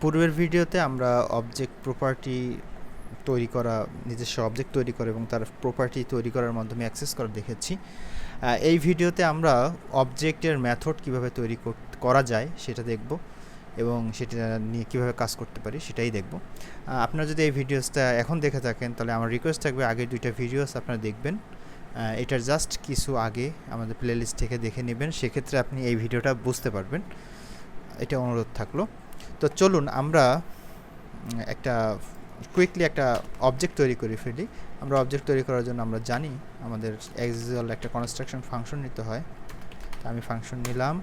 পূর্বের ভিডিওতে আমরা অবজেক্ট প্রপার্টি তৈরি করা, নিজস্ব অবজেক্ট তৈরি করা এবং তার প্রপার্টি তৈরি করার মাধ্যমে অ্যাক্সেস করা দেখেছি। এই ভিডিওতে আমরা অবজেক্টের মেথড কীভাবে তৈরি করা যায় সেটা দেখব এবং সেটা নিয়ে কীভাবে কাজ করতে পারি সেটাই দেখব। আপনারা যদি এই ভিডিওসটা এখন দেখে থাকেন তাহলে আমার রিকোয়েস্ট থাকবে আগের দুইটা ভিডিওস আপনারা দেখবেন। এটার জাস্ট কিছু আগে আমাদের প্লেলিস্ট থেকে দেখে নেবেন। সেক্ষেত্রে আপনি এই ভিডিওটা বুঝতে পারবেন। এটা অনুরোধ থাকল। তো চলুন আমরা একটা কুইকলি একটা অবজেক্ট তৈরি করে ফেলি। আমরা অবজেক্ট তৈরি করার জন্য আমরা জানি আমাদের অ্যাক্সিয়াল একটা কনস্ট্রাকশন ফাংশন নিতে হয়। তো আমি ফাংশন নিলাম।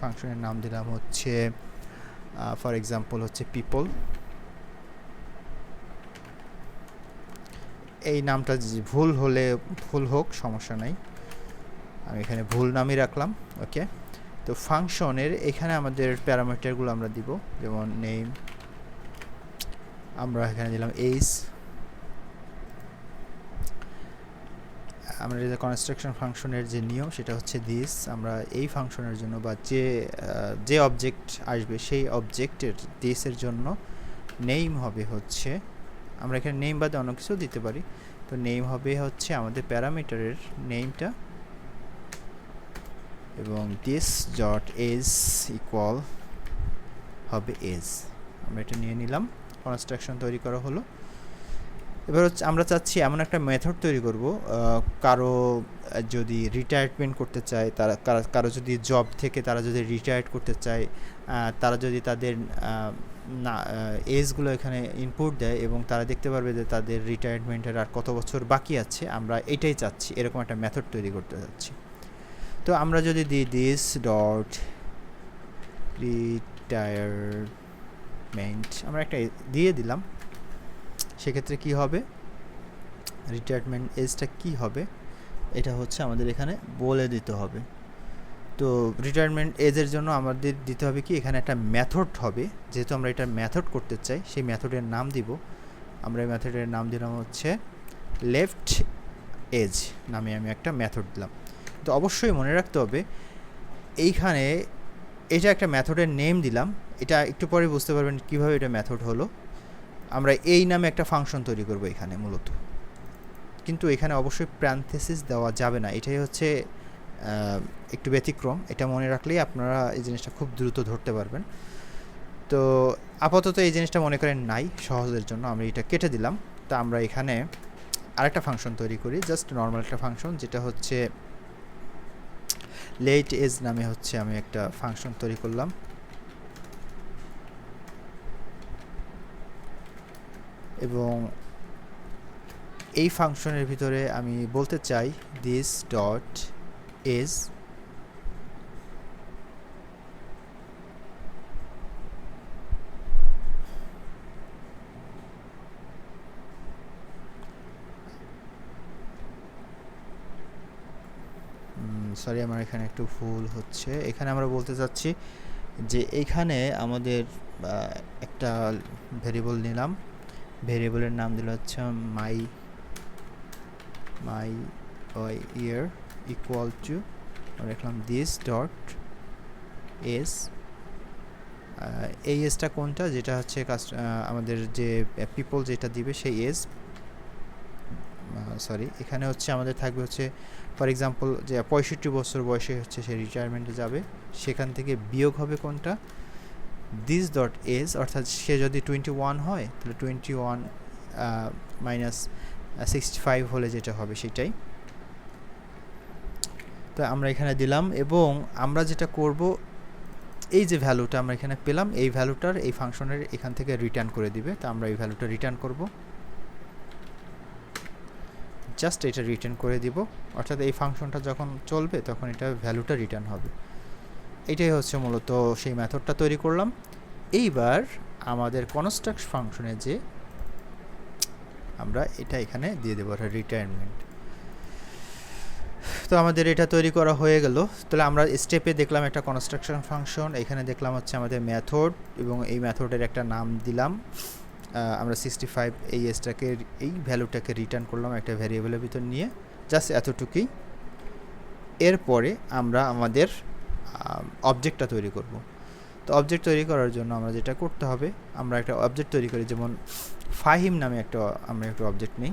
ফাংশনের নাম দিলাম হচ্ছে ফর এক্সাম্পল হচ্ছে পিপল এই নামটা ভুল হলে, ভুল হোক, সমস্যা নাই। আমি এখানে ভুল নামই রাখলাম ওকে তো ফাংশনের এখানে আমাদের প্যারামিটারগুলো আমরা দিব, যেমন নেম আমরা এখানে দিলাম এইস আমরা যে কনস্ট্রাকশন ফাংশনের যে নিয়ম সেটা হচ্ছে দিস আমরা এই ফাংশনের জন্য বা যে যে অবজেক্ট আসবে সেই অবজেক্টের দিসের জন্য নেম হবে হচ্ছে, আমরা এখানে নেম বাদে অন্য কিছু দিতে পারি। তো নেম হবে হচ্ছে আমাদের প্যারামিটারের নেমটা এবং দিস ডট এজ ইকুয়াল হবে এজ আমরা এটা নিয়ে নিলাম। কনস্ট্রাকশন তৈরি করা হলো। এবার হচ্ছে আমরা চাচ্ছি এমন একটা মেথড তৈরি করব কারও যদি রিটায়ারমেন্ট করতে চায়, তারা, কারা- কারও যদি জব থেকে তারা যদি রিটায়ার্ড করতে চায় তারা যদি তাদের না এজগুলো এখানে ইনপুট দেয় এবং তারা দেখতে পারবে যে তাদের রিটায়ারমেন্টের আর কত বছর বাকি আছে, আমরা এটাই চাচ্ছি। এরকম একটা মেথড তৈরি করতে চাচ্ছি। তো আমরা যদি দিই দিস ডট রিটায়ারমেন্ট আমরা একটা দিয়ে দিলাম। সেক্ষেত্রে কি হবে? রিটায়ারমেন্ট এজটা কি হবে? এটা হচ্ছে আমাদের এখানে বলে দিতে হবে। তো রিটায়ারমেন্ট এজের জন্য আমাদের দিতে হবে কি? এখানে একটা মেথড হবে। যেহেতু আমরা এটা মেথড করতে চাই, সেই মেথডের নাম দিব। আমরা এই মেথডের নাম দিলাম হচ্ছে লেফট এজ নামে আমি একটা মেথড দিলাম। তো অবশ্যই মনে রাখতে হবে, এইখানে এটা একটা মেথডের নেম দিলাম, এটা একটু পরে বুঝতে পারবেন কীভাবে এটা মেথড হলো। আমরা এই নামে একটা ফাংশন তৈরি করব এখানে মূলত। কিন্তু এখানে অবশ্যই প্যান্থেসিস দেওয়া যাবে না, এটাই হচ্ছে একটু ব্যতিক্রম। এটা মনে রাখলেই আপনারা এই জিনিসটা খুব দ্রুত ধরতে পারবেন। তো আপাতত এই জিনিসটা মনে করেন নাই, সহজের জন্য আমি এটা কেটে দিলাম। তা আমরা এখানে আরেকটা ফাংশন তৈরি করি, জাস্ট নর্মাল একটা ফাংশন, যেটা হচ্ছে লেট এজ নামে হচ্ছে আমি একটা ফাংশন তৈরি করলাম। এবং এই ফাংশনের ভিতরে আমি বলতে চাই দিস ডট এজ সরি, আমার এখানে একটু ভুল হচ্ছে। এখানে আমরা বলতে চাচ্ছি যে এইখানে আমাদের একটা ভেরিয়েবল নিলাম। ভেরিয়েবলের নাম দিল হচ্ছে my my year equal two আমরা লিখলাম দিস ডট এস এই এসটা কোনটা? যেটা হচ্ছে আমাদের যে পিপল যেটা দিবে, সেই এস সরি এখানে হচ্ছে আমাদের থাকবে হচ্ছে ফর এক্সাম্পল যে পঁয়ষট্টি বছর বয়সে হচ্ছে সে রিটায়ারমেন্টে যাবে, সেখান থেকে বিয়োগ হবে কোনটা? দিস ডট এজ অর্থাৎ সে যদি টোয়েন্টি ওয়ান হয়, তাহলে twenty one minus sixty five হলে যেটা হবে সেটাই। তো আমরা এখানে দিলাম এবং আমরা যেটা করব, এই যে ভ্যালুটা আমরা এখানে পেলাম, এই ভ্যালুটার এই ফাংশনের এখান থেকে রিটার্ন করে দিবে। তো আমরা এই ভ্যালুটা রিটার্ন করব। জাস্ট এটা রিটার্ন করে দিব। অর্থাৎ এই ফাংশনটা যখন চলবে, তখন এটা ভ্যালুটা রিটার্ন হবে। এটাই হচ্ছে মূলত সেই মেথডটা তৈরি করলাম। এইবার আমাদের কনস্ট্রাক্ট ফাংশনে যে আমরা এটা এখানে দিয়ে দেবো রিটায়ারমেন্ট তো আমাদের এটা তৈরি করা হয়ে গেল। তাহলে আমরা স্টেপে দেখলাম একটা কনস্ট্রাকশন ফাংশন এখানে দেখলাম হচ্ছে আমাদের মেথড এবং এই মেথডের একটা নাম দিলাম। আমরা সিক্সটি ফাইভ এই এসটাকে এই ভ্যালুটাকে রিটার্ন করলাম একটা ভ্যারিয়েবলের ভিতর নিয়ে জাস্ট এতটুকুই। এরপরে আমরা আমাদের অবজেক্টটা তৈরি করব। তো অবজেক্ট তৈরি করার জন্য আমরা যেটা করতে হবে, আমরা একটা অবজেক্ট তৈরি করি, যেমন ফাহিম নামে একটা, আমরা একটা অবজেক্ট নিই।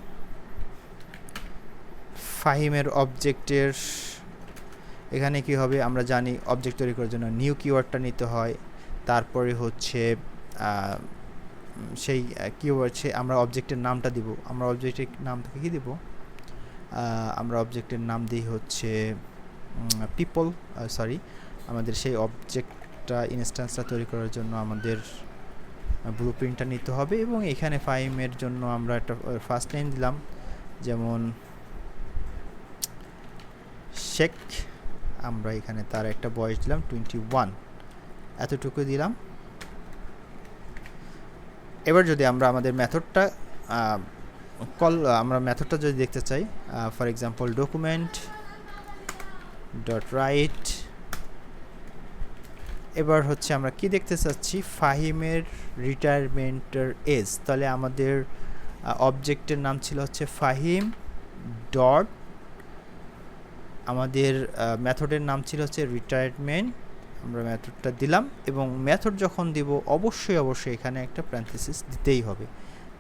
ফাহিমের অবজেক্টের এখানে কি হবে, আমরা জানি অবজেক্ট তৈরি করার জন্য নিউ কিওয়ার্ডটা নিতে হয়। তারপরে হচ্ছে সেই কিওয়ার্ড সে আমরা অবজেক্টের নামটা দিব। আমরা অবজেক্টের নামটাকে কি দিব? আমরা অবজেক্টের নাম দিই হচ্ছে পিপল সরি আমাদের সেই অবজেক্টটা ইনস্ট্যান্সটা তৈরি করার জন্য আমাদের ব্লু প্রিন্টটা নিতে হবে এবং এখানে ফাইমের জন্য আমরা একটা ফার্স্ট নেম দিলাম। যেমন শেখ আমরা এখানে তার একটা বয়স দিলাম টোয়েন্টি ওয়ান এতটুকু দিলাম। এবার যদি আমরা আমাদের মেথডটা কল আমরা মেথডটা যদি দেখতে চাই for example document dot write এবার হচ্ছে আমরা কি দেখতে চাচ্ছি? ফাহিমের রিটায়ারমেন্টের এজ তাহলে আমাদের অবজেক্টের নাম ছিল হচ্ছে ফাহিম ডট আমাদের মেথডের নাম ছিল হচ্ছে রিটায়ারমেন্ট আমরা ম্যাথডটা দিলাম এবং ম্যাথড যখন দিব, অবশ্যই অবশ্যই এখানে একটা প্যারেন্থেসিস দিতেই হবে।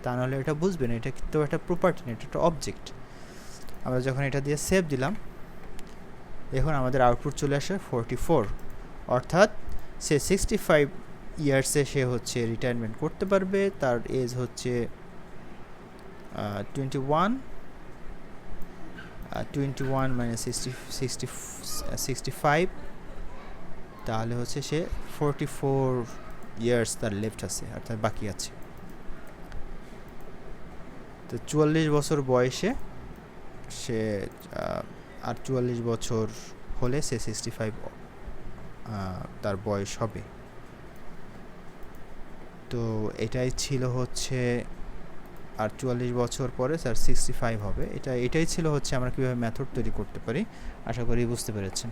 তা নাহলে এটা বুঝবেন, এটা কিন্তু একটা প্রপার্টি না এটা একটা অবজেক্ট আমরা যখন এটা দিয়ে সেভ দিলাম, দেখুন আমাদের আউটপুট চলে আসে ফোরটি ফোর অর্থাৎ সে সিক্সটি ফাইভ ইয়ার্সে সে হচ্ছে রিটায়ারমেন্ট করতে পারবে, তার এজ হচ্ছে টোয়েন্টি ওয়ান টোয়েন্টি ওয়ান মানে সিক্সটি সিক্সটি সিক্সটি ফাইভ তাহলে হচ্ছে সে ফোরটি ফোর ইয়ার্স তার লেফট আছে অর্থাৎ বাকি আছে। তো চুয়াল্লিশ বছর বয়সে সে আর চুয়াল্লিশ বছর হলে সে সিক্সটি ফাইভ তার বয়স হবে। তো এটাই ছিল হচ্ছে, আর চুয়াল্লিশ বছর পরে স্যার সিক্সটি ফাইভ হবে। এটা, এটাই ছিল হচ্ছে আমরা কীভাবে মেথড তৈরি করতে পারি, আশা করি বুঝতে পেরেছেন।